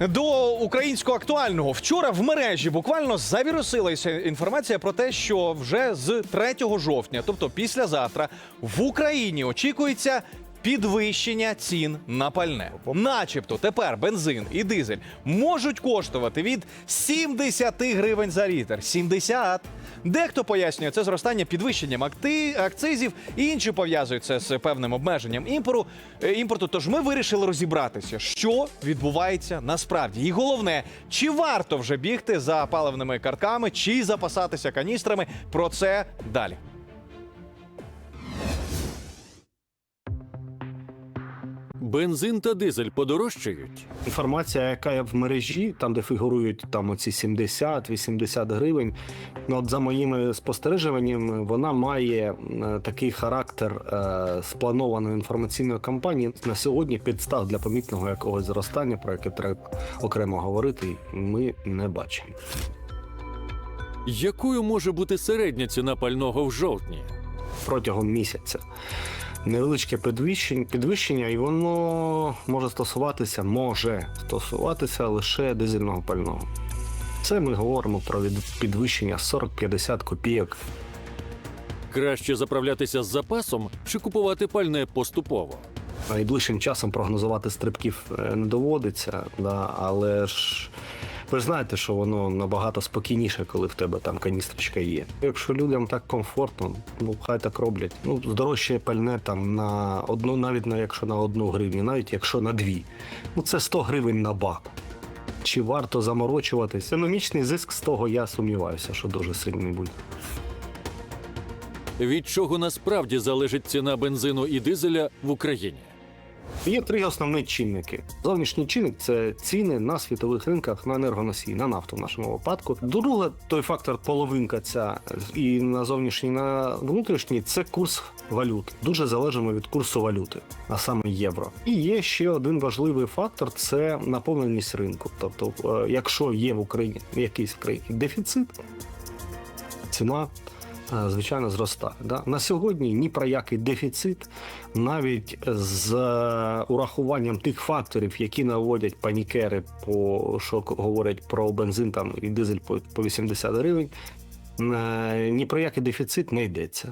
До українського актуального вчора в мережі буквально завірусилася інформація про те, що вже з 3 жовтня, тобто післязавтра, в Україні очікується. Підвищення цін на пальне, начебто, тепер бензин і дизель можуть коштувати від 70 гривень за літр. 70! Дехто пояснює це зростання підвищенням акти- акцизів, інші пов'язують це з певним обмеженням імпору, е, імпорту. Тож ми вирішили розібратися, що відбувається насправді. І головне, чи варто вже бігти за паливними картками, чи запасатися каністрами. Про це далі. Бензин та дизель подорожчають. Інформація, яка є в мережі, там де фігурують там оці 70-80 гривень. Ну, от за моїми спостереженнями, вона має е, такий характер е, спланованої інформаційної кампанії. На сьогодні підстав для помітного якогось зростання, про яке треба окремо говорити, ми не бачимо. Якою може бути середня ціна пального в жовтні? Протягом місяця. Невеличке підвищення, підвищення, і воно може стосуватися, може стосуватися лише дизельного пального. Це ми говоримо про підвищення 40-50 копійок. Краще заправлятися з запасом чи купувати пальне поступово. Найближчим часом прогнозувати стрибків е, не доводиться, да, але ж ви ж знаєте, що воно набагато спокійніше, коли в тебе там каністрочка є. Якщо людям так комфортно, ну хай так роблять. Ну, здорожчає пальне там на одну, навіть на якщо на одну гривню, навіть якщо на дві. Ну це 100 гривень на бак. Чи варто заморочуватись? Економічний зиск з того я сумніваюся, що дуже сильний буде. Від чого насправді залежить ціна бензину і дизеля в Україні? Є три основні чинники. Зовнішній чинник це ціни на світових ринках на енергоносії, на нафту в нашому випадку. Друге, той фактор половинка ця і на зовнішній, на внутрішній це курс валют. Дуже залежимо від курсу валюти, а саме євро. І є ще один важливий фактор це наповненість ринку. Тобто, е, якщо є в Україні якийсь в країні дефіцит, ціна. Е, Звичайно, зростає. Да? На сьогодні ні про який дефіцит, навіть з е, урахуванням тих факторів, які наводять панікери, по що говорять про бензин там і дизель по, по 80 гривень, е, ні про який дефіцит не йдеться.